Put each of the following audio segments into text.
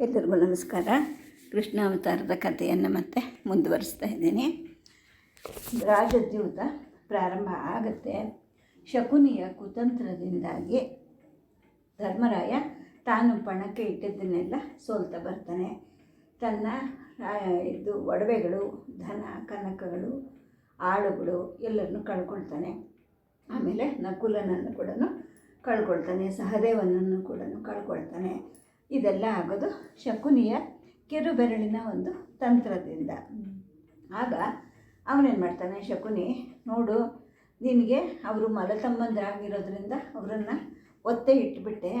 ಎಲ್ಲರಿಗೂ ನಮಸ್ಕಾರ. ಕೃಷ್ಣಾವತಾರದ ಕಥೆಯನ್ನು ಮತ್ತೆ ಮುಂದುವರಿಸ್ತಾ ಇದ್ದೀನಿ. ರಾಜದ್ಯೂತ ಪ್ರಾರಂಭ ಆಗುತ್ತೆ. ಶಕುನಿಯ ಕುತಂತ್ರದಿಂದಾಗಿ ಧರ್ಮರಾಯ ತಾನು ಪಣಕ್ಕೆ ಇಟ್ಟಿದ್ದನ್ನೆಲ್ಲ ಸೋಲ್ತಾ ಬರ್ತಾನೆ. ತನ್ನ ಇದು ಒಡವೆಗಳು, ಧನ, ಕನಕಗಳು, ಆಳುಗಳು ಎಲ್ಲರನ್ನು ಕಳ್ಕೊಳ್ತಾನೆ. ಆಮೇಲೆ ನಕುಲನನ್ನು ಕೂಡ ಕಳ್ಕೊಳ್ತಾನೆ, ಸಹದೇವನನ್ನು ಕೂಡ ಕಳ್ಕೊಳ್ತಾನೆ. ಇದೆಲ್ಲ ಆಗೋದು ಶಕುನಿಯ ಕಿರುಬೆರಳಿನ ಒಂದು ತಂತ್ರದಿಂದ. ಆಗ ಅವನೇನು ಮಾಡ್ತಾನೆ, ಶಕುನಿ, ನೋಡು, ನಿನಗೆ ಅವರು ಮಲತಮ್ಮಂದ್ರಾಗಿರೋದ್ರಿಂದ ಅವರನ್ನು ಒತ್ತೆ ಇಟ್ಬಿಟ್ಟೆ.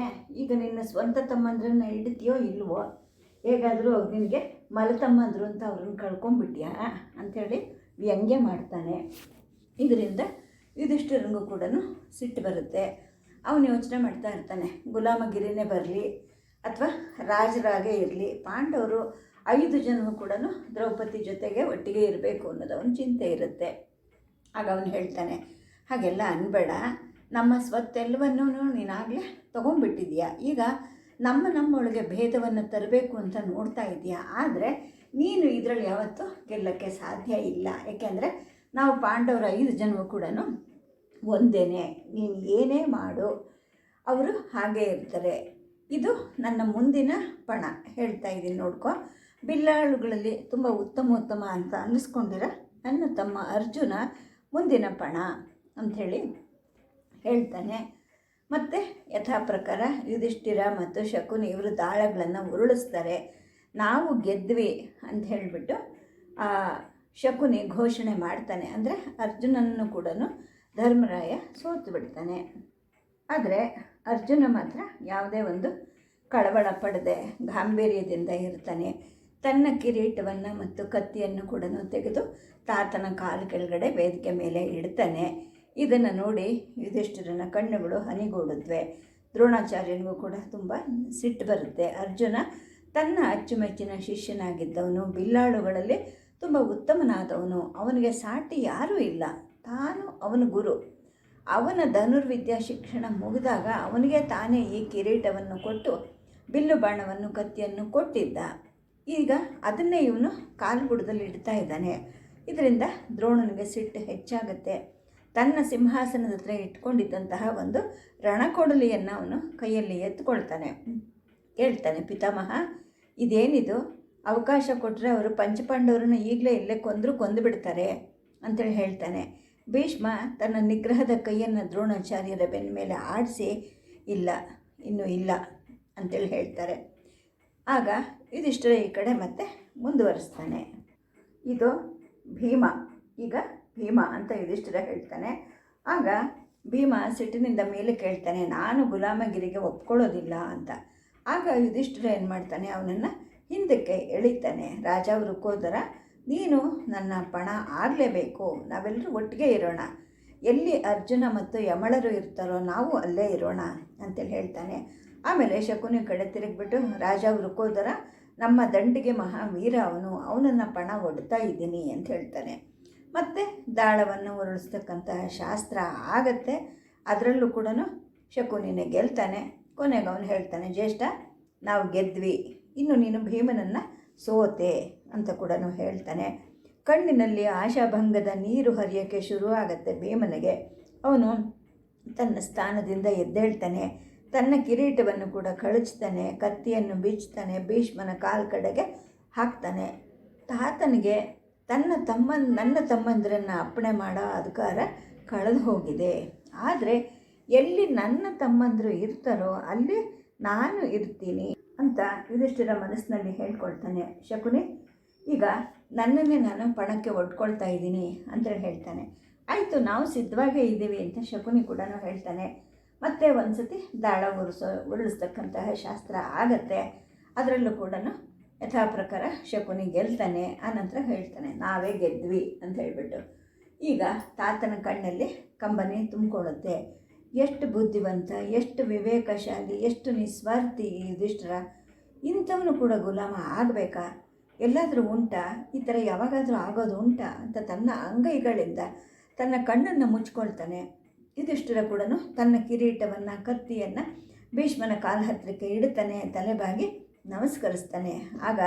ಈಗ ನಿನ್ನ ಸ್ವಂತ ತಮ್ಮಂದ್ರನ್ನ ಇಡ್ತೀಯೋ ಇಲ್ವೋ? ಹೇಗಾದರೂ ನಿನಗೆ ಮಲತಮ್ಮಂದ್ರು ಅಂತ ಅವ್ರನ್ನ ಕಳ್ಕೊಂಬಿಟ್ಯಾ ಅಂಥೇಳಿ ವ್ಯಂಗ್ಯ ಮಾಡ್ತಾನೆ. ಇದರಿಂದ ಯುಧಿಷ್ಠಿರಂಗೂ ಕೂಡ ಸಿಟ್ಟು ಬರುತ್ತೆ. ಅವನು ಯೋಚನೆ ಮಾಡ್ತಾ ಇರ್ತಾನೆ, ಗುಲಾಮಗಿರಿನೇ ಬರಲಿ ಅಥವಾ ರಾಜರಾಗೇ ಇರಲಿ, ಪಾಂಡವರು ಐದು ಜನರು ಕೂಡ ದ್ರೌಪದಿ ಜೊತೆಗೆ ಒಟ್ಟಿಗೆ ಇರಬೇಕು ಅನ್ನೋದು ಅವನ ಚಿಂತೆ ಇರುತ್ತೆ. ಆಗ ಅವನು ಹೇಳ್ತಾನೆ, ಹಾಗೆಲ್ಲ ಅನ್ಬೇಡ, ನಮ್ಮ ಸ್ವತ್ತೆಲ್ಲವನ್ನೂ ನೀನಾಗಲೇ ತೊಗೊಂಡ್ಬಿಟ್ಟಿದೀಯ ಈಗ ನಮ್ಮ ನಮ್ಮೊಳಗೆ ಭೇದವನ್ನು ತರಬೇಕು ಅಂತ ನೋಡ್ತಾ ಇದೆಯಾ? ಆದರೆ ನೀನು ಇದರಲ್ಲಿ ಯಾವತ್ತೂ ಗೆಲ್ಲಕ್ಕೆ ಸಾಧ್ಯ ಇಲ್ಲ. ಏಕೆಂದರೆ ನಾವು ಪಾಂಡವರ ಐದು ಜನವು ಕೂಡ ಒಂದೇನೆ. ನೀನು ಏನೇ ಮಾಡು, ಅವರು ಹಾಗೇ ಇರ್ತಾರೆ. ಇದು ನನ್ನ ಮುಂದಿನ ಪಣ. ಹೇಳ್ತಾ ಇದ್ದೀನಿ ನೋಡ್ಕೊ. ಬಿಲ್ಲಾಳುಗಳಲ್ಲಿ ತುಂಬ ಉತ್ತಮ ಉತ್ತಮ ಅಂತ ಅನ್ನಿಸ್ಕೊಂಡಿರ ನನ್ನ ತಮ್ಮ ಅರ್ಜುನ ಮುಂದಿನ ಪಣ ಅಂಥೇಳಿ ಹೇಳ್ತಾನೆ. ಮತ್ತು ಯಥಾ ಪ್ರಕಾರ ಯುಧಿಷ್ಠಿರ ಮತ್ತು ಶಕುನಿ ಇವರು ದಾಳಗಳನ್ನು ಉರುಳಿಸ್ತಾರೆ. ನಾವು ಗೆದ್ವಿ ಅಂತ ಹೇಳಿಬಿಟ್ಟು, ಆ, ಶಕುನಿ ಘೋಷಣೆ ಮಾಡ್ತಾನೆ. ಅಂದರೆ ಅರ್ಜುನನ್ನು ಕೂಡ ಧರ್ಮರಾಯ ಸೋತು ಬಿಡ್ತಾನೆ ಆದರೆ ಅರ್ಜುನ ಮಾತ್ರ ಯಾವುದೇ ಒಂದು ಕಳವಳ ಪಡದೆ ಗಾಂಭೀರ್ಯದಿಂದ ಇರ್ತಾನೆ. ತನ್ನ ಕಿರೀಟವನ್ನು ಮತ್ತು ಕತ್ತಿಯನ್ನು ಕೂಡ ತೆಗೆದು ತಾತನ ಕಾಲು ಕೆಳಗಡೆ ವೇದಿಕೆ ಮೇಲೆ ಇಡ್ತಾನೆ. ಇದನ್ನು ನೋಡಿ ಯುಧಿಷ್ಠಿರನ ಕಣ್ಣುಗಳು ಹನಿಗೂಡಿದ್ವೆ. ದ್ರೋಣಾಚಾರ್ಯನಿಗೂ ಕೂಡ ತುಂಬ ಸಿಟ್ಟು ಬರುತ್ತೆ. ಅರ್ಜುನ ತನ್ನ ಅಚ್ಚುಮೆಚ್ಚಿನ ಶಿಷ್ಯನಾಗಿದ್ದವನು, ಬಿಲ್ಲಾಳುಗಳಲ್ಲಿ ತುಂಬ ಉತ್ತಮನಾದವನು. ಅವನಿಗೆ ಸಾಟಿ ಯಾರೂ ಇಲ್ಲ. ತಾನು ಅವನ ಗುರು. ಅವನ ಧನುರ್ವಿದ್ಯಾ ಶಿಕ್ಷಣ ಮುಗಿದಾಗ ಅವನಿಗೆ ತಾನೇ ಈ ಕಿರೀಟವನ್ನು ಕೊಟ್ಟು, ಬಿಲ್ಲು ಬಾಣವನ್ನು, ಕತ್ತಿಯನ್ನು ಕೊಟ್ಟಿದ್ದ. ಈಗ ಅದನ್ನೇ ಇವನು ಕಾಲ್ಬುಡದಲ್ಲಿ ಇಡ್ತಾ ಇದ್ದಾನೆ. ಇದರಿಂದ ದ್ರೋಣನಿಗೆ ಸಿಟ್ಟು ಹೆಚ್ಚಾಗುತ್ತೆ. ತನ್ನ ಸಿಂಹಾಸನದ ಹತ್ರ ಇಟ್ಕೊಂಡಿದ್ದಂತಹ ಒಂದು ರಣಕೊಡಲಿಯನ್ನು ಅವನು ಕೈಯಲ್ಲಿ ಎತ್ಕೊಳ್ತಾನೆ. ಹೇಳ್ತಾನೆ, ಪಿತಾಮಹ, ಇದೇನಿದು? ಅವಕಾಶ ಕೊಟ್ಟರೆ ಅವರು ಪಂಚಪಾಂಡವರನ್ನು ಈಗಲೇ ಇಲ್ಲೇ ಕೊಂದರೂ ಕೊಂದು ಬಿಡ್ತಾರೆ ಅಂತೇಳಿ ಹೇಳ್ತಾನೆ. ಭೀಷ್ಮ ತನ್ನ ನಿಗ್ರಹದ ಕೈಯನ್ನು ದ್ರೋಣಾಚಾರ್ಯರ ಬೆನ್ನ ಮೇಲೆ ಆಡಿಸಿ ಇಲ್ಲ, ಇನ್ನೂ ಇಲ್ಲ ಅಂತೇಳಿ ಹೇಳ್ತಾರೆ. ಆಗ ಇದಿಷ್ಟರ ಈ ಕಡೆ ಮತ್ತೆ ಮುಂದುವರಿಸ್ತಾನೆ. ಇದು ಭೀಮ, ಈಗ ಭೀಮ ಅಂತ ಯುಧಿಷ್ಠಿರ ಹೇಳ್ತಾನೆ. ಆಗ ಭೀಮ ಸಿಟ್ಟಿನಿಂದ ಮೇಲೆ ಕೇಳ್ತಾನೆ, ನಾನು ಗುಲಾಮಗಿರಿಗೆ ಒಪ್ಕೊಳ್ಳೋದಿಲ್ಲ ಅಂತ. ಆಗ ಯುಧಿಷ್ಠಿರ ಏನು ಮಾಡ್ತಾನೆ, ಅವನನ್ನು ಹಿಂದಕ್ಕೆ ಎಳಿತಾನೆ. ರಾಜ ವೃಕೋದರ ನೀನು ನನ್ನ ಪಣ ಆಗಲೇಬೇಕು. ನಾವೆಲ್ಲರೂ ಒಟ್ಟಿಗೆ ಇರೋಣ. ಎಲ್ಲಿ ಅರ್ಜುನ ಮತ್ತು ಯಮಳರು ಇರ್ತಾರೋ ನಾವು ಅಲ್ಲೇ ಇರೋಣ ಅಂತೇಳಿ ಹೇಳ್ತಾನೆ. ಆಮೇಲೆ ಶಕುನಿ ಕಡೆ ತಿರುಗಿಬಿಟ್ಟು, ರಾಜ ವೃಕೋದರ, ನಮ್ಮ ದಂಡಿಗೆ ಮಹಾವೀರ ಅವನು, ಅವನನ್ನು ಪಣ ಒಡ್ತಾ ಇದ್ದೀನಿ ಅಂತ ಹೇಳ್ತಾನೆ. ಮತ್ತು ದಾಳವನ್ನು ಉರುಳಿಸ್ತಕ್ಕಂತಹ ಶಾಸ್ತ್ರ ಆಗತ್ತೆ. ಅದರಲ್ಲೂ ಕೂಡ ಶಕುನಿನೇ ಗೆಲ್ತಾನೆ. ಕೊನೆಗೆ ಅವನು ಹೇಳ್ತಾನೆ, ಜ್ಯೇಷ್ಠ, ನಾವು ಗೆದ್ವಿ. ಇನ್ನು ನೀನು ಭೀಮನನ್ನು ಸೋತೆ ಅಂತ ಕೂಡ ಹೇಳ್ತಾನೆ. ಕಣ್ಣಿನಲ್ಲಿ ಆಶಾಭಂಗದ ನೀರು ಹರಿಯೋಕ್ಕೆ ಶುರು ಆಗತ್ತೆ ಭೀಮನಿಗೆ. ಅವನು ತನ್ನ ಸ್ಥಾನದಿಂದ ಎದ್ದೇಳ್ತಾನೆ. ತನ್ನ ಕಿರೀಟವನ್ನು ಕೂಡ ಕಳಚ್ತಾನೆ. ಕತ್ತಿಯನ್ನು ಬೀಚ್ತಾನೆ. ಭೀಷ್ಮನ ಕಾಲ್ ಕಡೆಗೆ ಹಾಕ್ತಾನೆ. ತಾತನಿಗೆ ತನ್ನ ತಮ್ಮ, ನನ್ನ ತಮ್ಮಂದಿರನ್ನು ಅಪ್ಪಣೆ ಮಾಡೋ ಅಧಿಕಾರ ಕಳೆದು ಹೋಗಿದೆ. ಆದರೆ ಎಲ್ಲಿ ನನ್ನ ತಮ್ಮಂದರು ಇರ್ತಾರೋ ಅಲ್ಲಿ ನಾನು ಇರ್ತೀನಿ. ಅಂತ ಯುಧಿಷ್ಠಿರ ಮನಸ್ಸಿನಲ್ಲಿ ಹೇಳ್ಕೊಳ್ತಾನೆ, ಶಕುನಿ, ಈಗ ನನ್ನನ್ನೇ ನಾನು ಪಣಕ್ಕೆ ಒಡ್ಕೊಳ್ತಾ ಇದ್ದೀನಿ ಅಂತ ಹೇಳ್ತಾನೆ. ಆಯಿತು, ನಾವು ಸಿದ್ಧವಾಗೇ ಇದ್ದೀವಿ ಅಂತ ಶಕುನಿ ಕೂಡ ಹೇಳ್ತಾನೆ. ಮತ್ತೆ ಒಂದು ಸತಿ ದಾಳ ಉರುಸೋ, ಉರುಳಿಸ್ತಕ್ಕಂತಹ ಶಾಸ್ತ್ರ ಆಗತ್ತೆ. ಅದರಲ್ಲೂ ಕೂಡ ಯಥಾ ಪ್ರಕಾರ ಶಕುನಿ ಗೆಲ್ತಾನೆ ಆನಂತರ ಹೇಳ್ತಾನೆ, ನಾವೇ ಗೆದ್ವಿ ಅಂತ ಹೇಳಿಬಿಟ್ಟು. ಈಗ ತಾತನ ಕಣ್ಣಲ್ಲಿ ಕಂಬನಿ ತುಂಬಿಕೊಳ್ಳುತ್ತೆ. ಎಷ್ಟು ಬುದ್ಧಿವಂತ, ಎಷ್ಟು ವಿವೇಕಶಾಲಿ, ಎಷ್ಟು ನಿಸ್ವಾರ್ಥಿ ಯುಧಿಷ್ಠಿರ. ಇಂಥವನು ಕೂಡ ಗುಲಾಮ ಆಗಬೇಕಾ? ಎಲ್ಲಾದರೂ ಉಂಟಾ? ಈ ಥರ ಯಾವಾಗಾದರೂ ಆಗೋದು ಉಂಟಾ ಅಂತ ತನ್ನ ಅಂಗೈಗಳಿಂದ ತನ್ನ ಕಣ್ಣನ್ನು ಮುಚ್ಕೊಳ್ತಾನೆ. ಇದಿಷ್ಟರ ಕೂಡ ತನ್ನ ಕಿರೀಟವನ್ನು, ಕತ್ತಿಯನ್ನು ಭೀಷ್ಮನ ಕಾಲ ಹತ್ತಿರಕ್ಕೆ ಇಡ್ತಾನೆ ತಲೆಬಾಗಿ ನಮಸ್ಕರಿಸ್ತಾನೆ. ಆಗ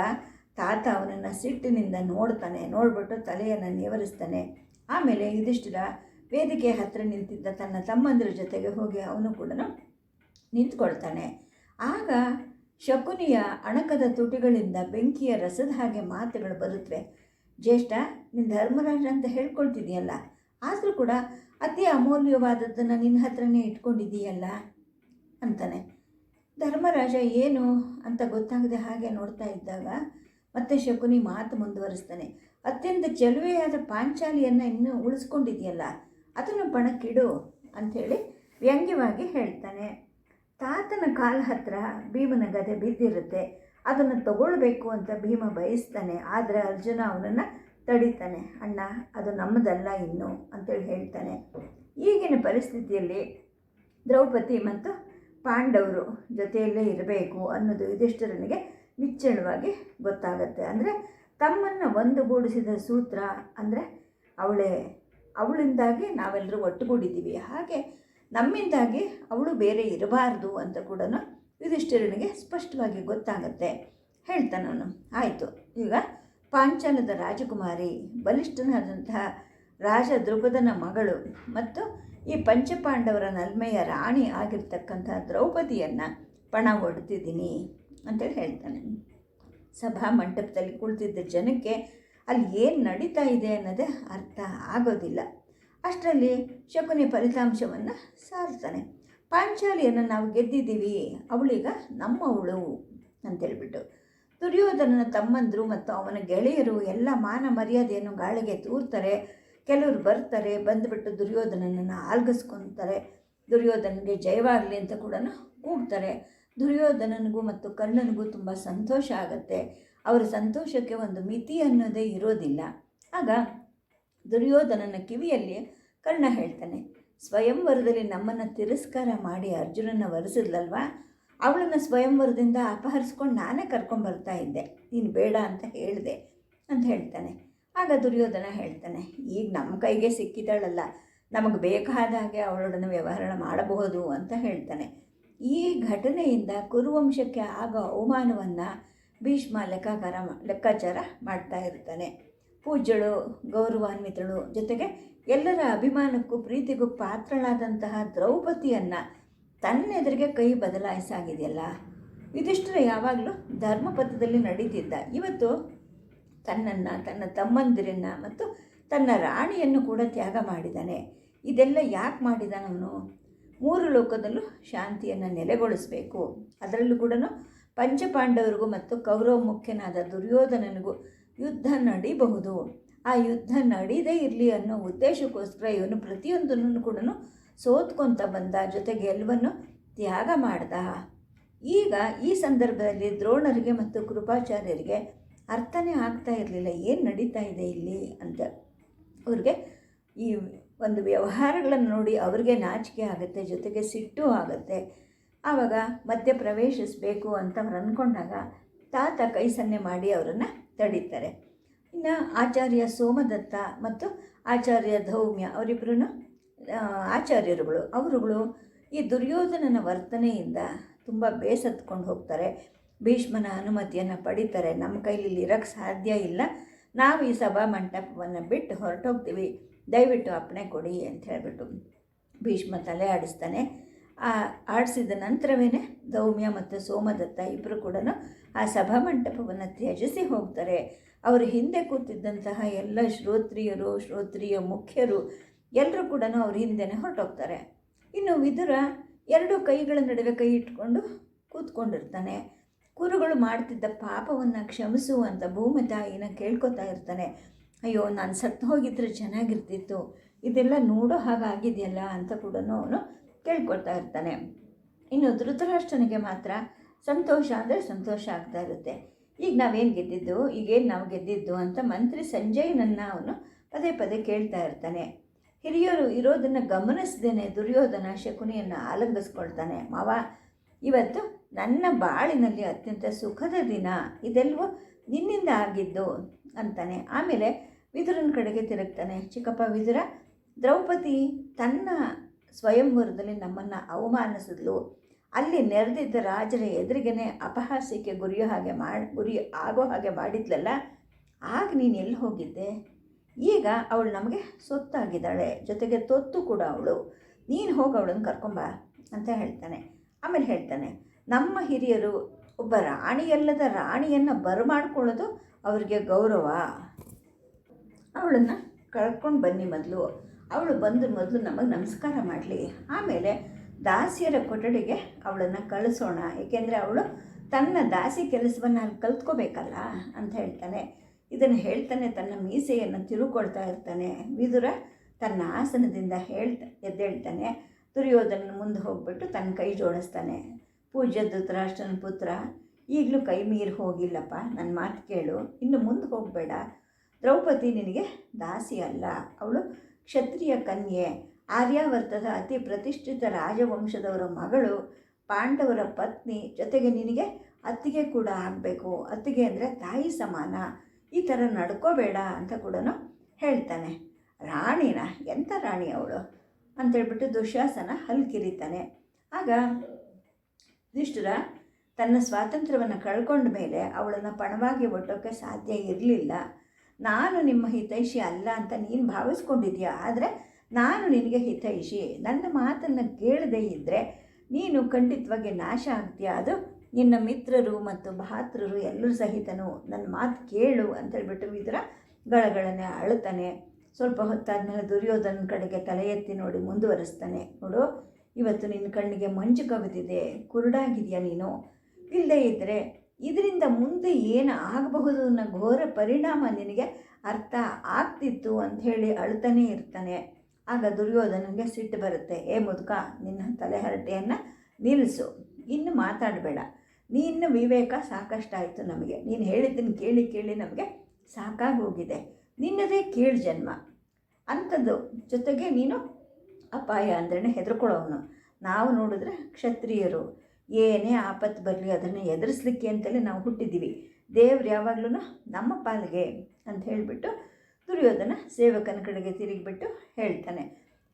ತಾತ ಅವನನ್ನು ಸಿಟ್ಟಿನಿಂದ ನೋಡ್ತಾನೆ, ನೋಡಿಬಿಟ್ಟು ತಲೆಯನ್ನು ನೇವರಿಸ್ತಾನೆ. ಆಮೇಲೆ ಯುಧಿಷ್ಠಿರ ವೇದಿಕೆ ಹತ್ತಿರ ನಿಂತಿದ್ದ ತನ್ನ ತಮ್ಮಂದಿರ ಜೊತೆಗೆ ಹೋಗಿ ಅವನು ಕೂಡ ನಿಂತ್ಕೊಳ್ತಾನೆ. ಆಗ ಶಕುನಿಯ ಅಣಕದ ತುಟಿಗಳಿಂದ ಬೆಂಕಿಯ ರಸದ ಹಾಗೆ ಮಾತುಗಳು ಬರುತ್ತವೆ ಜ್ಯೇಷ್ಠ ನಿನ್ನ ಧರ್ಮರಾಜ ಅಂತ ಹೇಳ್ಕೊಳ್ತಿದೆಯಲ್ಲ ಆದರೂ ಕೂಡ ಅತಿ ಅಮೂಲ್ಯವಾದದ್ದನ್ನು ನಿನ್ನ ಹತ್ರನೇ ಇಟ್ಕೊಂಡಿದ್ದೀಯಲ್ಲ? ಅಂತಾನೆ. ಧರ್ಮರಾಜ ಏನು ಅಂತ ಗೊತ್ತಾಗದೆ ಹಾಗೆ ನೋಡ್ತಾ ಇದ್ದಾಗ ಮತ್ತೆ ಶಕುನಿ ಮಾತು ಮುಂದುವರಿಸ್ತಾನೆ. ಅತ್ಯಂತ ಚೆಲುವೆಯಾದ ಪಾಂಚಾಲಿಯನ್ನು ಇನ್ನೂ ಉಳಿಸ್ಕೊಂಡಿದೆಯಲ್ಲ ಅದನ್ನು ಪಣಕ್ಕಿಡು, ಅಂಥೇಳಿ ವ್ಯಂಗ್ಯವಾಗಿ ಹೇಳ್ತಾನೆ. ತಾತನ ಕಾಲ ಹತ್ರ ಭೀಮನ ಗದೆ ಬಿದ್ದಿರುತ್ತೆ. ಅದನ್ನು ತಗೊಳ್ಬೇಕು ಅಂತ ಭೀಮ ಬಯಸ್ತಾನೆ. ಆದರೆ ಅರ್ಜುನ ಅವನನ್ನು ತಡಿತಾನೆ. ಅಣ್ಣ, ಅದು ನಮ್ಮದಲ್ಲ ಇನ್ನು, ಅಂತೇಳಿ ಹೇಳ್ತಾನೆ. ಈಗಿನ ಪರಿಸ್ಥಿತಿಯಲ್ಲಿ ದ್ರೌಪದಿ ಮತ್ತು ಪಾಂಡವರು ಜೊತೆಯಲ್ಲೇ ಇರಬೇಕು ಅನ್ನೋದು ಯುಧಿಷ್ಠಿರನಿಗೆ ನಿಚ್ಚಳವಾಗಿ ಗೊತ್ತಾಗುತ್ತೆ. ಅಂದರೆ ತಮ್ಮನ್ನು ಒಂದುಗೂಡಿಸಿದ ಸೂತ್ರ ಅಂದರೆ ಅವಳೇ, ಅವಳಿಂದಾಗಿ ನಾವೆಲ್ಲರೂ ಒಟ್ಟುಗೂಡಿದ್ದೀವಿ. ಹಾಗೆ ನಮ್ಮಿಂದಾಗಿ ಅವಳು ಬೇರೆ ಇರಬಾರ್ದು ಅಂತ ಕೂಡ ಯುಧಿಷ್ಠಿರನಿಗೆ ಸ್ಪಷ್ಟವಾಗಿ ಗೊತ್ತಾಗತ್ತೆ. ಹೇಳ್ತಾನವನು ಆಯಿತು. ಈಗ ಪಾಂಚಾಲದ ರಾಜಕುಮಾರಿ ಬಲಿಷ್ಠನಾದಂತಹ ರಾಜ ದ್ರುಪದನ ಮಗಳು ಮತ್ತು ಈ ಪಂಚಪಾಂಡವರ ನಲ್ಮೆಯ ರಾಣಿ ಆಗಿರ್ತಕ್ಕಂಥ ದ್ರೌಪದಿಯನ್ನು ಪಣ ಹೊಡ್ತಿದ್ದೀನಿ ಅಂತೇಳಿ ಹೇಳ್ತಾನೆ. ಸಭಾ ಮಂಟಪದಲ್ಲಿ ಕುಳಿತಿದ್ದ ಜನಕ್ಕೆ ಅಲ್ಲಿ ಏನು ನಡೀತಾ ಇದೆ ಅನ್ನೋದೇ ಅರ್ಥ ಆಗೋದಿಲ್ಲ. ಅಷ್ಟರಲ್ಲಿ ಶಕುನಿ ಫಲಿತಾಂಶವನ್ನು ಸಾರ್ತಾನೆ ಪಾಂಚಾಲಿಯನ್ನು ನಾವು ಗೆದ್ದಿದ್ದೀವಿ, ಅವಳೀಗ ನಮ್ಮವಳು ಅಂತೇಳ್ಬಿಟ್ಟು. ದುರ್ಯೋಧನನ ತಮ್ಮಂದರು ಮತ್ತು ಅವನ ಗೆಳೆಯರು ಎಲ್ಲ ಮಾನ ಮರ್ಯಾದೆಯನ್ನು ಗಾಳಿಗೆ ತೂರ್ತಾರೆ, ಕೆಲವರು ಬರ್ತಾರೆ ಬಂದುಬಿಟ್ಟು ದುರ್ಯೋಧನನನ್ನು ಆಲ್ಗಿಸ್ಕೊತಾರೆ ದುರ್ಯೋಧನಿಗೆ ಜಯವಾಗಲಿ ಅಂತ ಕೂಡ ಕೂಗ್ತಾರೆ. ದುರ್ಯೋಧನನಿಗೂ ಮತ್ತು ಕರ್ಣನಿಗೂ ತುಂಬ ಸಂತೋಷ ಆಗುತ್ತೆ. ಅವರ ಸಂತೋಷಕ್ಕೆ ಒಂದು ಮಿತಿ ಅನ್ನೋದೇ ಇರೋದಿಲ್ಲ. ಆಗ ದುರ್ಯೋಧನನ ಕಿವಿಯಲ್ಲಿ ಕರ್ಣ ಹೇಳ್ತಾನೆ, ಸ್ವಯಂವರದಲ್ಲಿ ನಮ್ಮನ್ನು ತಿರಸ್ಕಾರ ಮಾಡಿ ಅರ್ಜುನನ ವರೆಸಿದ್ಲಲ್ವಾ? ಅವಳನ್ನು ಸ್ವಯಂವರದಿಂದ ಅಪಹರಿಸ್ಕೊಂಡು ನಾನೇ ಕರ್ಕೊಂಬರ್ತಾ ಇದ್ದೆ. ನೀನು ಬೇಡ ಅಂತ ಹೇಳಿದೆ, ಅಂತ ಹೇಳ್ತಾನೆ. ಆಗ ದುರ್ಯೋಧನ ಹೇಳ್ತಾನೆ, ಈಗ ನಮ್ಮ ಕೈಗೆ ಸಿಕ್ಕಿದಾಳಲ್ಲ ನಮಗೆ ಬೇಕಾದ ಹಾಗೆ ಅವಳೊಡನೆ ವ್ಯವಹಾರ ಮಾಡಬಹುದು ಅಂತ ಹೇಳ್ತಾನೆ. ಈ ಘಟನೆಯಿಂದ ಕುರುವಂಶಕ್ಕೆ ಆಗೋ ಅವಮಾನವನ್ನು ಭೀಷ್ಮ ಲೆಕ್ಕಾಚಾರ ಲೆಕ್ಕಾಚಾರ ಮಾಡ್ತಾ ಇರ್ತಾನೆ. ಪೂಜ್ಯಳು, ಗೌರವಾನ್ವಿತಳು ಜೊತೆಗೆ ಎಲ್ಲರ ಅಭಿಮಾನಕ್ಕೂ ಪ್ರೀತಿಗೂ ಪಾತ್ರಳಾದಂತಹ ದ್ರೌಪದಿಯನ್ನು ತನ್ನೆದುರಿಗೆ ಕೈ ಬದಲಾಯಿಸಾಗಿದೆಯಲ್ಲ? ಇದಿಷ್ಟರ ಯಾವಾಗಲೂ ಧರ್ಮಪಥದಲ್ಲಿ ನಡೀತಿದ್ದ ಇವತ್ತು ತನ್ನನ್ನು, ತನ್ನ ತಮ್ಮಂದಿರನ್ನು ಮತ್ತು ತನ್ನ ರಾಣಿಯನ್ನು ಕೂಡ ತ್ಯಾಗ ಮಾಡಿದ್ದಾನೆ ಇದೆಲ್ಲ ಯಾಕೆ ಮಾಡಿದಾನವನು? ಮೂರು ಲೋಕದಲ್ಲೂ ಶಾಂತಿಯನ್ನು ನೆಲೆಗೊಳಿಸಬೇಕು. ಅದರಲ್ಲೂ ಕೂಡ ಪಂಚಪಾಂಡವರಿಗೂ ಮತ್ತು ಕೌರವ ಮುಖ್ಯನಾದ ದುರ್ಯೋಧನನಿಗೂ ಯುದ್ಧ ನಡೀಬಹುದು. ಆ ಯುದ್ಧ ನಡೀದೇ ಇರಲಿ ಅನ್ನೋ ಉದ್ದೇಶಕ್ಕೋಸ್ಕರ ಇವನು ಪ್ರತಿಯೊಂದನ್ನು ಕೂಡ ಸೋತ್ಕೊತ ಬಂದ. ಜೊತೆಗೆ ಎಲ್ಲವನ್ನು ತ್ಯಾಗ ಮಾಡ್ದ. ಈಗ ಈ ಸಂದರ್ಭದಲ್ಲಿ ದ್ರೋಣರಿಗೆ ಮತ್ತು ಕೃಪಾಚಾರ್ಯರಿಗೆ ಅರ್ಥನೇ ಆಗ್ತಾ ಇರಲಿಲ್ಲ, ಏನು ನಡೀತಾ ಇದೆ ಇಲ್ಲಿ ಅಂತ. ಅವ್ರಿಗೆ ಈ ಒಂದು ವ್ಯವಹಾರಗಳನ್ನು ನೋಡಿ ಅವ್ರಿಗೆ ನಾಚಿಕೆ ಆಗುತ್ತೆ, ಜೊತೆಗೆ ಸಿಟ್ಟು ಆಗುತ್ತೆ. ಆವಾಗ ಮಧ್ಯ ಪ್ರವೇಶಿಸಬೇಕು ಅಂತ ಅವ್ರು ಅಂದ್ಕೊಂಡಾಗ ತಾತ ಕೈ ಸನ್ನೆ ಮಾಡಿ ಅವರನ್ನು ತಡೀತಾರೆ. ಇನ್ನು ಆಚಾರ್ಯ ಸೋಮದತ್ತ ಮತ್ತು ಆಚಾರ್ಯ ಧೌಮ್ಯ ಅವರಿಬ್ಬರೂ ಆಚಾರ್ಯರುಗಳು. ಅವರುಗಳು ಈ ದುರ್ಯೋಧನನ ವರ್ತನೆಯಿಂದ ತುಂಬ ಬೇಸತ್ಕೊಂಡು ಹೋಗ್ತಾರೆ. ಭೀಷ್ಮನ ಅನುಮತಿಯನ್ನು ಪಡಿತಾರೆ. ನಮ್ಮ ಕೈಲಿ ಇರೋಕ್ಕೆ ಸಾಧ್ಯ ಇಲ್ಲ. ನಾವು ಈ ಸಭಾ ಮಂಟಪವನ್ನು ಬಿಟ್ಟು ಹೊರಟೋಗ್ತೀವಿ. ದಯವಿಟ್ಟು ಅಪ್ಪಣೆ ಕೊಡಿ ಅಂತ ಹೇಳಿಬಿಟ್ಟು ಭೀಷ್ಮ ತಲೆ ಆಡಿಸ್ತಾನೆ. ಆ, ಆಡಿಸಿದ ನಂತರವೇ ದೌಮ್ಯ ಮತ್ತು ಸೋಮದತ್ತ ಇಬ್ಬರು ಕೂಡ ಆ ಸಭಾ ಮಂಟಪವನ್ನು ತ್ಯಜಿಸಿ ಹೋಗ್ತಾರೆ. ಅವರು ಹಿಂದೆ ಕೂತಿದ್ದಂತಹ ಎಲ್ಲ ಶ್ರೋತ್ರಿಯರು, ಶ್ರೋತ್ರಿಯ ಮುಖ್ಯರು ಎಲ್ಲರೂ ಕೂಡ ಅವ್ರ ಹಿಂದೆನೇ ಹೊರಟೋಗ್ತಾರೆ. ಇನ್ನು ವಿದುರ ಎರಡು ಕೈಗಳ ನಡುವೆ ಕೈ ಇಟ್ಕೊಂಡು ಕೂತ್ಕೊಂಡಿರ್ತಾನೆ. ಕುರುಗಳು ಮಾಡ್ತಿದ್ದ ಪಾಪವನ್ನು ಕ್ಷಮಿಸು ಅಂತ ಭೂಮಿ ತಾಯಿನ ಕೇಳ್ಕೊತಾ ಇರ್ತಾನೆ. ಅಯ್ಯೋ, ನಾನು ಸತ್ತು ಹೋಗಿದ್ರೆ ಚೆನ್ನಾಗಿರ್ತಿತ್ತು. ಇದೆಲ್ಲ ನೋಡೋ ಹಾಗಾಗಿದೆಯಲ್ಲ ಅಂತ ಕೂಡ ಅವನು ಕೇಳ್ಕೊಳ್ತಾ ಇರ್ತಾನೆ. ಇನ್ನು ಧೃತರಾಷ್ಟ್ರನಿಗೆ ಮಾತ್ರ ಸಂತೋಷ ಅಂದರೆ ಸಂತೋಷ ಆಗ್ತಾ ಇರುತ್ತೆ. ಈಗ ನಾವೇನು ಗೆದ್ದಿದ್ದು? ಈಗೇನು ನಾವು ಗೆದ್ದಿದ್ದು ಅಂತ ಮಂತ್ರಿ ಸಂಜಯನನ್ನು ಅವನು ಪದೇ ಪದೇ ಕೇಳ್ತಾ ಇರ್ತಾನೆ. ಹಿರಿಯರು ಇರೋದನ್ನು ಗಮನಿಸ್ದೇನೆ, ದುರ್ಯೋಧನ ಶಕುನಿಯನ್ನು ಆಲಂಗಿಸ್ಕೊಳ್ತಾನೆ ಮಾವ, ಇವತ್ತು ನನ್ನ ಬಾಳಿನಲ್ಲಿ ಅತ್ಯಂತ ಸುಖದ ದಿನ. ಇದೆಲ್ಲವೂ ನಿನ್ನಿಂದ ಆಗಿದ್ದು ಅಂತಾನೆ. ಆಮೇಲೆ ವಿದುರನ ಕಡೆಗೆ ತಿರುಗ್ತಾನೆ. ಚಿಕ್ಕಪ್ಪ ವಿದುರ, ದ್ರೌಪದಿ ತನ್ನ ಸ್ವಯಂವರದಲ್ಲಿ ನಮ್ಮನ್ನು ಅವಮಾನಿಸಿದ್ಲು. ಅಲ್ಲಿ ನೆರೆದಿದ್ದ ರಾಜರ ಎದುರಿಗೇನೆ ಅಪಹಾಸ್ಯಕ್ಕೆ ಗುರಿಯೋ ಹಾಗೆ ಮಾಡಿ ಗುರಿ ಆಗೋ ಹಾಗೆ ಮಾಡಿದ್ಲಲ್ಲ, ಆಗ ನೀನು ಎಲ್ಲಿ ಹೋಗಿದ್ದೆ? ಈಗ ಅವಳು ನಮಗೆ ಸೊತ್ತಾಗಿದ್ದಾಳೆ, ಜೊತೆಗೆ ತೊತ್ತು ಕೂಡ ಅವಳು. ನೀನು ಹೋಗಿ ಅವಳನ್ನು ಕರ್ಕೊಂಬ ಅಂತ ಹೇಳ್ತಾನೆ. ಆಮೇಲೆ ಹೇಳ್ತಾನೆ, ನಮ್ಮ ಹಿರಿಯರು ಒಬ್ಬ ರಾಣಿಯಲ್ಲದ ರಾಣಿಯನ್ನು ಬರಮಾಡ್ಕೊಳ್ಳೋದು ಅವ್ರಿಗೆ ಗೌರವ. ಅವಳನ್ನು ಕಳ್ಕೊಂಡು ಬನ್ನಿ ಮೊದಲು. ಅವಳು ಬಂದ ಮೊದಲು ನಮಗೆ ನಮಸ್ಕಾರ ಮಾಡಲಿ. ಆಮೇಲೆ ದಾಸಿಯರ ಕೊಠಡಿಗೆ ಅವಳನ್ನು ಕಳಿಸೋಣ. ಏಕೆಂದರೆ ಅವಳು ತನ್ನ ದಾಸಿ ಕೆಲಸವನ್ನು ಅಲ್ಲಿ ಕಲ್ತ್ಕೋಬೇಕಲ್ಲ ಅಂತ ಹೇಳ್ತಾನೆ. ಇದನ್ನು ಹೇಳ್ತಾನೆ, ತನ್ನ ಮೀಸೆಯನ್ನು ತಿರುಕೊಳ್ತಾ ಇರ್ತಾನೆ. ವಿದುರ ತನ್ನ ಆಸನದಿಂದ ಹೇಳ್ತಾ, ಎದ್ದೇಳ್ತಾನೆ. ದುರ್ಯೋಧನ ಮುಂದೆ ಹೋಗ್ಬಿಟ್ಟು ತನ್ನ ಕೈ ಜೋಡಿಸ್ತಾನೆ. ಪೂಜ್ಯ ಧೃತರಾಷ್ಟ್ರನ ಪುತ್ರ, ಈಗಲೂ ಕೈ ಮೀರಿ ಹೋಗಿಲ್ಲಪ್ಪ ನನ್ನ ಮಾತು ಕೇಳು. ಇನ್ನು ಮುಂದೆ ಹೋಗಬೇಡ. ದ್ರೌಪದಿ ನಿನಗೆ ದಾಸಿ ಅಲ್ಲ. ಅವಳು ಕ್ಷತ್ರಿಯ ಕನ್ಯೆ. ಆರ್ಯಾವರ್ತದ ಅತಿ ಪ್ರತಿಷ್ಠಿತ ರಾಜವಂಶದವರ ಮಗಳು ಪಾಂಡವರ ಪತ್ನಿ ಜೊತೆಗೆ ನಿನಗೆ ಅತ್ತಿಗೆ ಕೂಡ ಆಗಬೇಕು. ಅತ್ತಿಗೆ ಅಂದರೆ ತಾಯಿ ಸಮಾನ. ಈ ಥರ ನಡ್ಕೋಬೇಡ ಅಂತ ಕೂಡ ಹೇಳ್ತಾನೆ. ರಾಣಿನ ಎಂಥ ರಾಣಿ ಅವಳು? ಅಂತೇಳ್ಬಿಟ್ಟು ದುಶ್ಯಾಸನ ಹಲ್ಕಿರಿತಾನೆ. ಆಗ ಯುಧಿಷ್ಠಿರ ತನ್ನ ಸ್ವಾತಂತ್ರ್ಯವನ್ನು ಕಳ್ಕೊಂಡ ಮೇಲೆ ಅವಳನ್ನು ಪಣವಾಗಿ ಒಟ್ಟೋಕ್ಕೆ ಸಾಧ್ಯ ಇರಲಿಲ್ಲ. ನಾನು ನಿಮ್ಮ ಹಿತೈಷಿ ಅಲ್ಲ ಅಂತ ನೀನು ಭಾವಿಸ್ಕೊಂಡಿದ್ಯಾ? ಆದರೆ ನಾನು ನಿನಗೆ ಹಿತೈಷಿ. ನನ್ನ ಮಾತನ್ನು ಕೇಳದೇ ಇದ್ದರೆ ನೀನು ಖಂಡಿತವಾಗಿ ನಾಶ ಆಗ್ತೀಯ. ಅದು ನಿನ್ನ ಮಿತ್ರರು ಮತ್ತು ಭಾತೃರು ಎಲ್ಲರೂ ಸಹಿತನು ನನ್ನ ಮಾತು ಕೇಳು ಅಂತೇಳ್ಬಿಟ್ಟು ಇದರ ಗಳಗಳನ್ನೇ ಅಳುತ್ತಾನೆ. ಸ್ವಲ್ಪ ಹೊತ್ತಾದಮೇಲೆ ದುರ್ಯೋಧನ ಕಡೆಗೆ ತಲೆ ಎತ್ತಿ ನೋಡಿ ಮುಂದುವರಿಸ್ತಾನೆ. ನೋಡು, ಇವತ್ತು ನಿನ್ನ ಕಣ್ಣಿಗೆ ಮಂಜು ಕವಿದಿದೆ. ಕುರುಡಾಗಿದೆಯಾ ನೀನು? ಇಲ್ಲದೇ ಇದ್ದರೆ ಇದರಿಂದ ಮುಂದೆ ಏನು ಆಗಬಹುದು ಅನ್ನೋ ಘೋರ ಪರಿಣಾಮ ನಿನಗೆ ಅರ್ಥ ಆಗ್ತಿತ್ತು ಅಂಥೇಳಿ ಅಳ್ತಾನೇ ಇರ್ತಾನೆ. ಆಗ ದುರ್ಯೋಧನನಿಗೆ ಸಿಟ್ಟು ಬರುತ್ತೆ. ಏ ಮುದುಕ, ನಿನ್ನ ತಲೆಹರಟೆಯನ್ನು ನಿಲ್ಲಿಸು. ಇನ್ನು ಮಾತಾಡಬೇಡ. ನೀನು ವಿವೇಕ ಸಾಕಷ್ಟಾಯಿತು ನಮಗೆ. ನೀನು ಹೇಳಿದ್ದನ್ನು ಕೇಳಿ ಕೇಳಿ ನಮಗೆ ಸಾಕಾಗಿ ಹೋಗಿದೆ ನಿನ್ನದೇ ಕೀಳು ಜನ್ಮ. ಅಂಥದ್ದು ಜೊತೆಗೆ ನೀನು ಅಪಾಯ ಅಂದ್ರೇ ಹೆದರ್ಕೊಳ್ಳೋನು. ನಾವು ನೋಡಿದ್ರೆ ಕ್ಷತ್ರಿಯರು. ಏನೇ ಆಪತ್ತು ಬರಲಿ ಅದನ್ನು ಎದುರಿಸ್ಲಿಕ್ಕೆ ಅಂತಲೇ ನಾವು ಹುಟ್ಟಿದ್ದೀವಿ. ದೇವ್ರು ಯಾವಾಗಲೂ ನಮ್ಮ ಪಾಲಿಗೆ ಅಂತ ಹೇಳಿಬಿಟ್ಟು ದುರ್ಯೋಧನ ಸೇವಕನ ಕಡೆಗೆ ತಿರುಗಿಬಿಟ್ಟು ಹೇಳ್ತಾನೆ,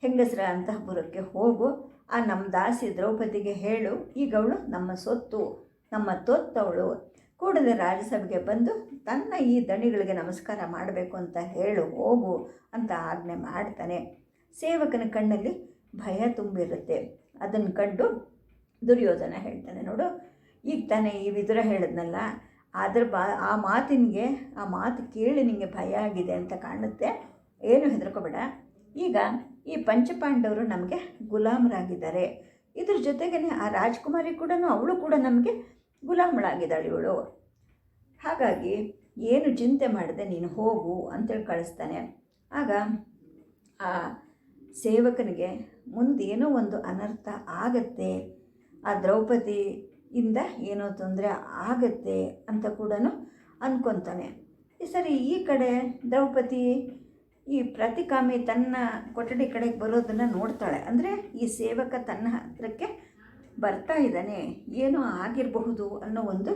ಹೆಂಗಸರ ಅಂತಃಪುರಕ್ಕೆ ಹೋಗು. ಆ ನಮ್ಮ ದಾಸಿ ದ್ರೌಪದಿಗೆ ಹೇಳು, ಈಗವಳು ನಮ್ಮ ಸೊತ್ತು, ನಮ್ಮ ತೊತ್ತವಳು. ಕೂಡಲೇ ರಾಜಸಭೆಗೆ ಬಂದು ತನ್ನ ಈ ದಣಿಗಳಿಗೆ ನಮಸ್ಕಾರ ಮಾಡಬೇಕು ಅಂತ ಹೇಳು, ಹೋಗು ಅಂತ ಆಜ್ಞೆ ಮಾಡ್ತಾನೆ. ಸೇವಕನ ಕಣ್ಣಲ್ಲಿ ಭಯ ತುಂಬಿರುತ್ತೆ. ಅದನ್ನು ಕಂಡು ದುರ್ಯೋಧನ ಹೇಳ್ತಾನೆ, ನೋಡು, ಈಗ ತಾನೇ ಈ ವಿದುರ ಹೇಳಿದ್ನಲ್ಲ ಅದ್ರ ಬಾ, ಆ ಮಾತಿನಗೆ, ಆ ಮಾತು ಕೇಳಿ ನಿಮಗೆ ಭಯ ಆಗಿದೆ ಅಂತ ಕಾಣುತ್ತೆ. ಏನು ಹೆದರ್ಕೋಬೇಡ. ಈಗ ಈ ಪಂಚಪಾಂಡವರು ನಮಗೆ ಗುಲಾಮರಾಗಿದ್ದಾರೆ. ಇದ್ರ ಜೊತೆಗೇ ಆ ರಾಜ್ಕುಮಾರಿ ಕೂಡ ಅವಳು ಕೂಡ ನಮಗೆ ಗುಲಾಮಳಾಗಿದ್ದಾಳೆ ಇವಳು. ಹಾಗಾಗಿ ಏನು ಚಿಂತೆ ಮಾಡದೆ ನೀನು ಹೋಗು ಅಂತೇಳಿ ಕಳಿಸ್ತಾನೆ. ಆಗ ಆ ಸೇವಕನಿಗೆ ಮುಂದೇನೋ ಒಂದು ಅನರ್ಥ ಆಗತ್ತೆ. ಆ ದ್ರೌಪದಿಯಿಂದ ಏನೋ ತೊಂದರೆ ಆಗತ್ತೆ ಅಂತ ಕೂಡ ಅಂದ್ಕೊತಾನೆ ಈ ಸರಿ ಈ ಕಡೆ ದ್ರೌಪದಿ ಈ ಪ್ರತಿಕಾಮಿ ತನ್ನ ಕೊಠಡಿ ಕಡೆಗೆ ಬರೋದನ್ನು ನೋಡ್ತಾಳೆ. ಅಂದರೆ ಈ ಸೇವಕ ತನ್ನ ಹತ್ರಕ್ಕೆ ಬರ್ತಾ ಇದ್ದಾನೆ. ಏನೋ ಆಗಿರಬಹುದು ಅನ್ನೋ ಒಂದು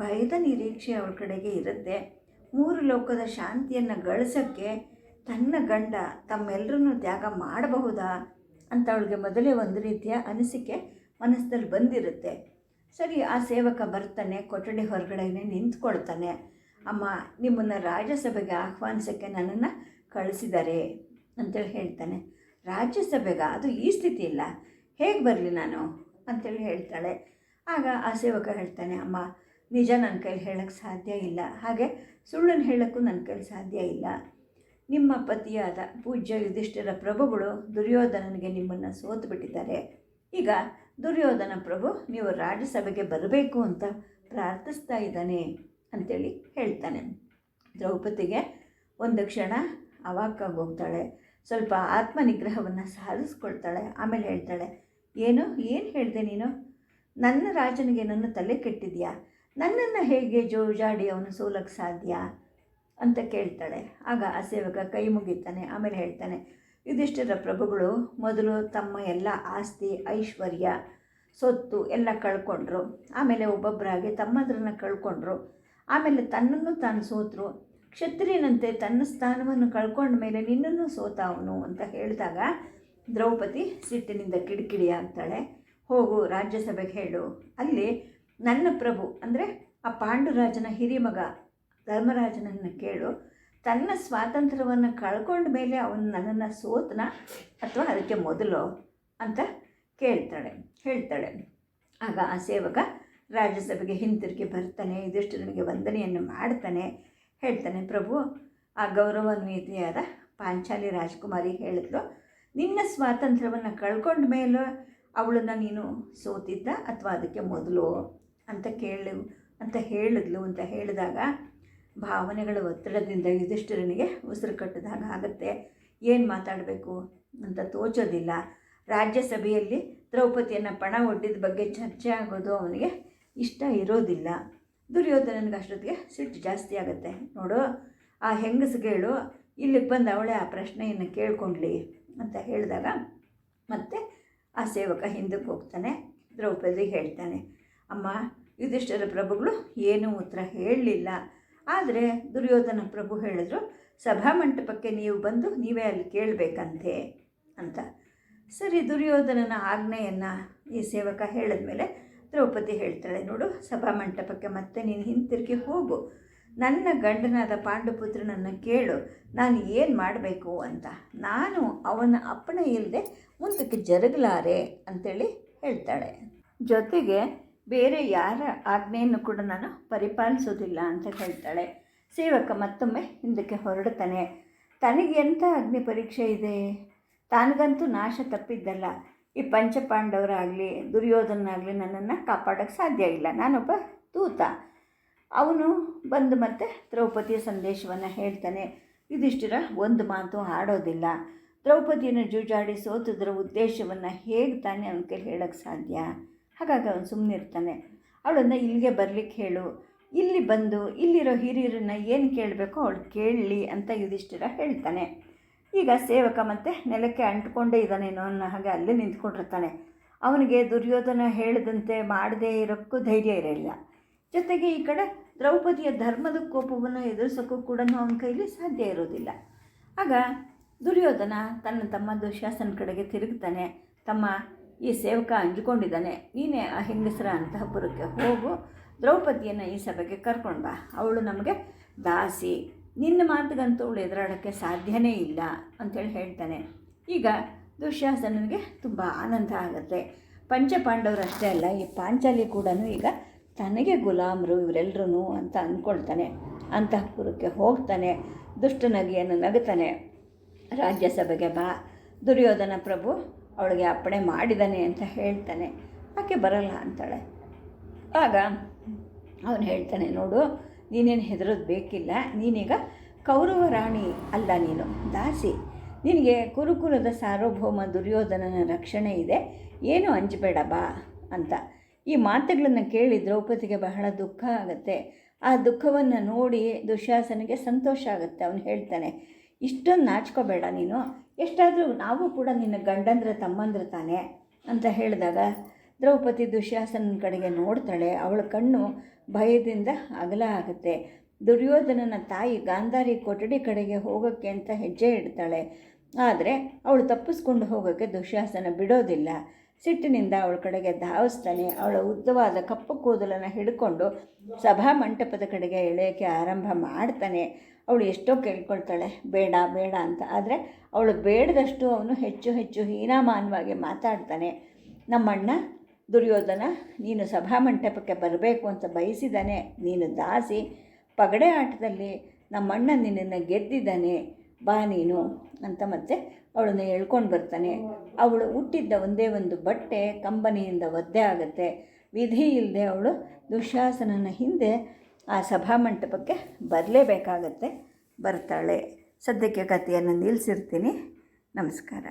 ಭಯದ ನಿರೀಕ್ಷೆ ಅವಳ ಕಡೆಗೆ ಇರುತ್ತೆ. ಮೂರು ಲೋಕದ ಶಾಂತಿಯನ್ನು ಗಳಿಸೋಕ್ಕೆ ತನ್ನ ಗಂಡ ತಮ್ಮೆಲ್ಲರನ್ನು ತ್ಯಾಗ ಮಾಡಬಹುದಾ ಅಂತ ಅವಳಿಗೆ ಮೊದಲೇ ಒಂದು ರೀತಿಯ ಅನಿಸಿಕೆ ಮನಸ್ಸಲ್ಲಿ ಬಂದಿರುತ್ತೆ. ಸರಿ, ಆ ಸೇವಕ ಬರ್ತಾನೆ, ಕೊಠಡಿ ಹೊರಗಡೆನೆ ನಿಂತ್ಕೊಳ್ತಾನೆ. ಅಮ್ಮ, ನಿಮ್ಮನ್ನು ರಾಜ್ಯಸಭೆಗೆ ಆಹ್ವಾನಿಸೋಕ್ಕೆ ನನ್ನನ್ನು ಕಳಿಸಿದ್ದಾರೆ ಅಂತೇಳಿ ಹೇಳ್ತಾನೆ. ರಾಜ್ಯಸಭೆಗೆ? ಅದು ಈ ಸ್ಥಿತಿ ಇಲ್ಲ ಹೇಗೆ ಬರಲಿ ನಾನು ಅಂತೇಳಿ ಹೇಳ್ತಾಳೆ. ಆಗ ಆ ಸೇವಕ ಹೇಳ್ತಾನೆ, ಅಮ್ಮ, ನಿಜ ನನ್ನ ಕೈಲಿ ಹೇಳೋಕ್ಕೆ ಸಾಧ್ಯ ಇಲ್ಲ. ಹಾಗೆ ಸುಳ್ಳನ್ನು ಹೇಳೋಕ್ಕೂ ನನ್ನ ಕೈಲಿ ಸಾಧ್ಯ ಇಲ್ಲ. ನಿಮ್ಮ ಪತಿಯಾದ ಪೂಜ್ಯ ಯುಧಿಷ್ಠಿರ ಪ್ರಭುಗಳು ದುರ್ಯೋಧನನಿಗೆ ನಿಮ್ಮನ್ನು ಸೋತು ಬಿಟ್ಟಿದ್ದಾರೆ ಈಗ ದುರ್ಯೋಧನ ಪ್ರಭು, ನೀವು ರಾಜ್ಯಸಭೆಗೆ ಬರಬೇಕು ಅಂತ ಪ್ರಾರ್ಥಿಸ್ತಾ ಇದ್ದಾನೆ ಅಂತೇಳಿ ಹೇಳ್ತಾನೆ. ದ್ರೌಪದಿಗೆ ಒಂದು ಕ್ಷಣ ಅವಾಕಾಗಿ ಹೋಗ್ತಾಳೆ. ಸ್ವಲ್ಪ ಆತ್ಮನಿಗ್ರಹವನ್ನು ಸಾಧಿಸ್ಕೊಳ್ತಾಳೆ. ಆಮೇಲೆ ಹೇಳ್ತಾಳೆ, ಏನು ಏನು ಹೇಳಿದೆ ನೀನು? ನನ್ನ ರಾಜನಿಗೆ ನನ್ನ ತಲೆ ಕೆಟ್ಟಿದೆಯಾ? ನನ್ನನ್ನು ಹೇಗೆ ಜೋಜಾಡಿ ಅವನು ಸೋಲಕ್ಕೆ ಸಾಧ್ಯ? ಅಂತ ಕೇಳ್ತಾಳೆ. ಆಗ ಆ ಸೇವಕ ಕೈ ಮುಗಿತಾನೆ. ಆಮೇಲೆ ಹೇಳ್ತಾನೆ ಯುಧಿಷ್ಠಿರ ಪ್ರಭುಗಳು ಮೊದಲು ತಮ್ಮ ಎಲ್ಲ ಆಸ್ತಿ, ಐಶ್ವರ್ಯ, ಸೊತ್ತು ಎಲ್ಲ ಕಳ್ಕೊಂಡ್ರು. ಆಮೇಲೆ ಒಬ್ಬೊಬ್ಬರಾಗಿ ತಮ್ಮದ್ರನ್ನ ಕಳ್ಕೊಂಡ್ರು. ಆಮೇಲೆ ತನ್ನನ್ನು ತಾನು ಸೋತರು. ಕ್ಷತ್ರಿಯನಂತೆ ತನ್ನ ಸ್ಥಾನವನ್ನು ಕಳ್ಕೊಂಡ ಮೇಲೆ ನಿನ್ನನ್ನು ಸೋತ ಅವನು ಅಂತ ಹೇಳಿದಾಗ ದ್ರೌಪದಿ ಸಿಟ್ಟಿನಿಂದ ಕಿಡಿಕಿಡಿ ಆಗ್ತಾಳೆ. ಹೋಗು, ರಾಜ್ಯಸಭೆಗೆ ಹೇಳು. ಅಲ್ಲಿ ನನ್ನ ಪ್ರಭು, ಅಂದರೆ ಆ ಪಾಂಡುರಾಜನ ಹಿರಿಮಗ, ಧರ್ಮರಾಜನನ್ನು ಕೇಳು. ತನ್ನ ಸ್ವಾತಂತ್ರ್ಯವನ್ನು ಕಳ್ಕೊಂಡ ಮೇಲೆ ಅವನು ನನ್ನನ್ನು ಸೋತನ ಅಥವಾ ಅದಕ್ಕೆ ಮೊದಲು ಅಂತ ಕೇಳ್ತಾಳೆ, ಹೇಳ್ತಾಳೆ. ಆಗ ಆ ಸೇವಕ ರಾಜ್ಯಸಭೆಗೆ ಹಿಂತಿರುಗಿ ಬರ್ತಾನೆ, ಇದಿಷ್ಟು ನನಗೆ ವಂದನೆಯನ್ನು ಮಾಡ್ತಾನೆ, ಹೇಳ್ತಾನೆ, ಪ್ರಭು, ಆ ಗೌರವಾನ್ವಿತೆಯಾದ ಪಾಂಚಾಲಿ ರಾಜ್ಕುಮಾರಿ ಹೇಳಿದ್ಲು, ನಿನ್ನ ಸ್ವಾತಂತ್ರ್ಯವನ್ನು ಕಳ್ಕೊಂಡ ಮೇಲೆ ಅವಳನ್ನ ನೀನು ಸೋತಿದ್ದ ಅಥವಾ ಅದಕ್ಕೆ ಮೊದಲು? ಅಂತ ಕೇಳು, ಅಂತ ಹೇಳಿದ್ಲು ಅಂತ ಹೇಳಿದಾಗ ಭಾವನೆಗಳ ಒತ್ತಡದಿಂದ ಯುಧಿಷ್ಠಿರನಿಗೆ ಉಸಿರು ಕಟ್ಟಿದಾಗ ಆಗುತ್ತೆ. ಏನು ಮಾತಾಡಬೇಕು ಅಂತ ತೋಚೋದಿಲ್ಲ. ರಾಜ್ಯಸಭೆಯಲ್ಲಿ ದ್ರೌಪದಿಯನ್ನು ಪಣ ಒಡ್ಡಿದ ಬಗ್ಗೆ ಚರ್ಚೆ ಆಗೋದು ಅವನಿಗೆ ಇಷ್ಟ ಇರೋದಿಲ್ಲ. ದುರ್ಯೋಧನನಿಗೆ ಅಷ್ಟೊತ್ತಿಗೆ ಸಿಟ್ಟು ಜಾಸ್ತಿ ಆಗುತ್ತೆ. ನೋಡು, ಆ ಹೆಂಗಸಿಗೇಳು ಇಲ್ಲಿಗೆ ಬಂದು ಅವಳೇ ಆ ಪ್ರಶ್ನೆಯನ್ನು ಕೇಳ್ಕೊಂಡ್ಲಿ ಅಂತ ಹೇಳಿದಾಗ ಮತ್ತೆ ಆ ಸೇವಕ ಹಿಂದಕ್ಕೆ ಹೋಗ್ತಾನೆ, ದ್ರೌಪದಿ ಹೇಳ್ತಾನೆ, ಅಮ್ಮ, ಯುಧಿಷ್ಠಿರ ಪ್ರಭುಗಳು ಏನೂ ಉತ್ತರ ಹೇಳಲಿಲ್ಲ. ಆದರೆ ದುರ್ಯೋಧನ ಪ್ರಭು ಹೇಳಿದ್ರು ಸಭಾಮಂಟಪಕ್ಕೆ ನೀವು ಬಂದು ನೀವೇ ಅಲ್ಲಿ ಕೇಳಬೇಕಂತೆ ಅಂತ. ಸರಿ, ದುರ್ಯೋಧನನ ಆಜ್ಞೆಯನ್ನು ಈ ಸೇವಕ ಹೇಳಿದ ಮೇಲೆ ದ್ರೌಪದಿ ಹೇಳ್ತಾಳೆ, ನೋಡು ಸಭಾಮಂಟಪಕ್ಕೆ ಮತ್ತೆ ನೀನು ಹಿಂತಿರುಗಿ ಹೋಗು. ನನ್ನ ಗಂಡನಾದ ಪಾಂಡುಪುತ್ರನನ್ನು ಕೇಳು, ನಾನು ಏನು ಮಾಡಬೇಕು ಅಂತ. ನಾನು ಅವನ ಅಪ್ಪಣೆ ಇಲ್ಲದೆ ಮುಂದಕ್ಕೆ ಜರುಗಲಾರೆ ಅಂತೇಳಿ ಹೇಳ್ತಾಳೆ. ಜೊತೆಗೆ ಬೇರೆ ಯಾರ ಆಜ್ಞೆಯನ್ನು ಕೂಡ ನಾನು ಪರಿಪಾಲಿಸೋದಿಲ್ಲ ಅಂತ ಹೇಳ್ತಾಳೆ. ಸೇವಕ ಮತ್ತೊಮ್ಮೆ ಹಿಂದಕ್ಕೆ ಹೊರಡುತ್ತಾನೆ. ತನಗೆ ಎಂಥ ಅಗ್ನಿ ಪರೀಕ್ಷೆ ಇದೆ? ತಾನಿಗಂತೂ ನಾಶ ತಪ್ಪಿದ್ದಲ್ಲ. ಈ ಪಂಚಪಾಂಡವರಾಗಲಿ ದುರ್ಯೋಧನಾಗಲಿ ನನ್ನನ್ನು ಕಾಪಾಡೋಕ್ಕೆ ಸಾಧ್ಯ ಇಲ್ಲ. ನಾನೊಬ್ಬ ದೂತ. ಅವನು ಬಂದು ಮತ್ತೆ ದ್ರೌಪದಿಯ ಸಂದೇಶವನ್ನು ಹೇಳ್ತಾನೆ. ಇದಿಷ್ಟಿರ ಒಂದು ಮಾತು ಆಡೋದಿಲ್ಲ ದ್ರೌಪದಿಯನ್ನು ಜೂಜಾಡಿ ಸೋತದ್ರ ಉದ್ದೇಶವನ್ನು ಹೇಗೆ ತಾನೇ ಅವನ ಕೈಲಿ ಹೇಳೋಕ್ಕೆ ಸಾಧ್ಯ? ಹಾಗಾಗಿ ಅವನು ಸುಮ್ಮನಿರ್ತಾನೆ ಅವಳನ್ನು ಇಲ್ಲಿಗೆ ಬರಲಿಕ್ಕೆ ಹೇಳು. ಇಲ್ಲಿ ಬಂದು, ಇಲ್ಲಿರೋ ಹಿರಿಯರನ್ನ ಏನು ಕೇಳಬೇಕೋ ಅವಳು ಕೇಳಲಿ ಅಂತ ಯುಧಿಷ್ಠಿರ ಹೇಳ್ತಾನೆ. ಈಗ ಸೇವಕ ಮತ್ತೆ ನೆಲಕ್ಕೆ ಅಂಟ್ಕೊಂಡೇ ಇದ್ದಾನೇನೋ ಅನ್ನೋ ಹಾಗೆ ಅಲ್ಲೇ ನಿಂತ್ಕೊಂಡಿರ್ತಾನೆ. ಅವನಿಗೆ ದುರ್ಯೋಧನ ಹೇಳಿದಂತೆ ಮಾಡದೇ ಇರೋಕ್ಕೂ ಧೈರ್ಯ ಇರಲಿಲ್ಲ. ಜೊತೆಗೆ ಈ ಕಡೆ ದ್ರೌಪದಿಯ ಧರ್ಮದ ಕೋಪವನ್ನು ಎದುರಿಸೋಕ್ಕೂ ಕೂಡ ಅವನ ಕೈಲಿ ಸಾಧ್ಯ ಇರೋದಿಲ್ಲ. ಆಗ ದುರ್ಯೋಧನ ತನ್ನ ತಮ್ಮ ದುಶಾಸನ ಕಡೆಗೆ ತಿರುಗ್ತಾನೆ. ತಮ್ಮ ಈ ಸೇವಕ ಅಂಜಿಕೊಂಡಿದ್ದಾನೆ, ನೀನೇ ಆ ಹೆಂಗಸರ ಅಂತಃಪುರಕ್ಕೆ ಹೋಗು. ದ್ರೌಪದಿಯನ್ನು ಈ ಸಭೆಗೆ ಕರ್ಕೊಂಡು ಬಾ. ಅವಳು ನಮಗೆ, ದಾಸಿ, ನಿನ್ನ ಮಾತಿಗಂತೂ ಅವಳು ಎದುರಾಡೋಕ್ಕೆ ಸಾಧ್ಯನೇ ಇಲ್ಲ ಅಂತೇಳಿ ಹೇಳ್ತಾನೆ. ಈಗ ದುಶ್ಯಾಸನಿಗೆ ತುಂಬ ಆನಂದ ಆಗುತ್ತೆ. ಪಂಚಪಾಂಡವರಷ್ಟೇ ಅಲ್ಲ, ಈ ಪಾಂಚಾಲಿ ಕೂಡ ಈಗ ತನಗೆ ಗುಲಾಮರು ಇವರೆಲ್ಲರೂ ಅಂತ ಅಂದ್ಕೊಳ್ತಾನೆ. ಅಂತಃಪುರಕ್ಕೆ ಹೋಗ್ತಾನೆ, ದುಷ್ಟನಗಿಯನ್ನು ನಗುತ್ತಾನೆ ರಾಜ್ಯಸಭೆಗೆ ಬಾ. ದುರ್ಯೋಧನ ಪ್ರಭು ಅವಳಿಗೆ ಅಪ್ಪಣೆ ಮಾಡಿದ್ದಾನೆ ಅಂತ ಹೇಳ್ತಾನೆ. ಆಕೆ ಬರಲ್ಲ ಅಂತಾಳೆ. ಆಗ ಅವನು ಹೇಳ್ತಾನೆ, ನೋಡು, ನೀನೇನು ಹೆದರೋದು ಬೇಕಿಲ್ಲ. ನೀನೀಗ ಕೌರವ ರಾಣಿ ಅಲ್ಲ ನೀನು. ದಾಸಿ, ನಿನಗೆ ಕುರುಕುಲದ ಸಾರ್ವಭೌಮ ದುರ್ಯೋಧನನ ರಕ್ಷಣೆ ಇದೆ. ಏನು ಅಂಜಬೇಡ, ಬಾ ಅಂತ. ಈ ಮಾತುಗಳನ್ನು ಕೇಳಿ ದ್ರೌಪದಿಗೆ ಬಹಳ ದುಃಖ ಆಗುತ್ತೆ. ಆ ದುಃಖವನ್ನು ನೋಡಿ ದುಶಾಸನಿಗೆ ಸಂತೋಷ ಆಗುತ್ತೆ. ಅವನು ಹೇಳ್ತಾನೆ, ಇಷ್ಟೊಂದು ನಾಚ್ಕೋಬೇಡ ನೀನು. ಎಷ್ಟಾದರೂ ನಾವು ಕೂಡ ನಿನ್ನ ಗಂಡಂದ್ರ, ತಮ್ಮಂದ್ರ ತಾನೆ ಅಂತ ಹೇಳಿದಾಗ ದ್ರೌಪದಿ ದುಶ್ಯಾಸನ ಕಡೆಗೆ ನೋಡ್ತಾಳೆ. ಅವಳ ಕಣ್ಣು ಭಯದಿಂದ ಅಗಲ ಆಗುತ್ತೆ. ದುರ್ಯೋಧನನ ತಾಯಿ ಗಾಂಧಾರಿ ಕೊಠಡಿ ಕಡೆಗೆ ಹೋಗೋಕ್ಕೆ ಅಂತ ಹೆಜ್ಜೆ ಇಡ್ತಾಳೆ. ಆದರೆ ಅವಳು ತಪ್ಪಿಸ್ಕೊಂಡು ಹೋಗೋಕ್ಕೆ ದುಶ್ಯಾಸನ ಬಿಡೋದಿಲ್ಲ. ಸಿಟ್ಟಿನಿಂದ ಅವಳ ಕಡೆಗೆ ಧಾವಿಸ್ತಾನೆ. ಅವಳ ಉದ್ದವಾದ ಕಪ್ಪು ಕೂದಲನ್ನು ಹಿಡ್ಕೊಂಡು ಸಭಾ ಮಂಟಪದ ಕಡೆಗೆ ಎಳೆಯೋಕ್ಕೆ ಆರಂಭ ಮಾಡ್ತಾನೆ. ಅವಳು ಎಷ್ಟೋ ಕೇಳ್ಕೊಳ್ತಾಳೆ. ಬೇಡ ಬೇಡ ಅಂತ. ಆದರೆ ಅವಳು ಬೇಡದಷ್ಟು ಅವನು ಹೆಚ್ಚು ಹೆಚ್ಚು ಹೀನಾಮಾನವಾಗಿ ಮಾತಾಡ್ತಾನೆ. ನಮ್ಮಣ್ಣ, ದುರ್ಯೋಧನ, ನೀನು ಸಭಾಮಂಟಪಕ್ಕೆ ಬರಬೇಕು ಅಂತ ಬಯಸಿದಾನೆ. ನೀನು ದಾಸಿ. ಪಗಡೆ ಆಟದಲ್ಲಿ ನಮ್ಮಣ್ಣ ನಿನ್ನನ್ನು ಗೆದ್ದಿದ್ದಾನೆ. ಬಾ ನೀನು ಅಂತ ಮತ್ತೆ ಅವಳನ್ನ ಎಳ್ಕೊಂಡು ಬರ್ತಾನೆ. ಅವಳು ಹುಟ್ಟಿದ್ದ ಒಂದೇ ಒಂದು ಬಟ್ಟೆ ಕಂಬನಿಯಿಂದ ಒದ್ದೆ ಆಗುತ್ತೆ. ವಿಧಿ ಇಲ್ಲದೆ ಅವಳು ದುಶಾಸನನ ಹಿಂದೆ ಆ ಸಭಾಮಂಟಪಕ್ಕೆ ಬರಲೇಬೇಕಾಗತ್ತೆ. ಬರ್ತಾಳೆ. ಸದ್ಯಕ್ಕೆ ಕಥೆಯನ್ನು ನಿಲ್ಲಿಸಿರ್ತೀನಿ. ನಮಸ್ಕಾರ.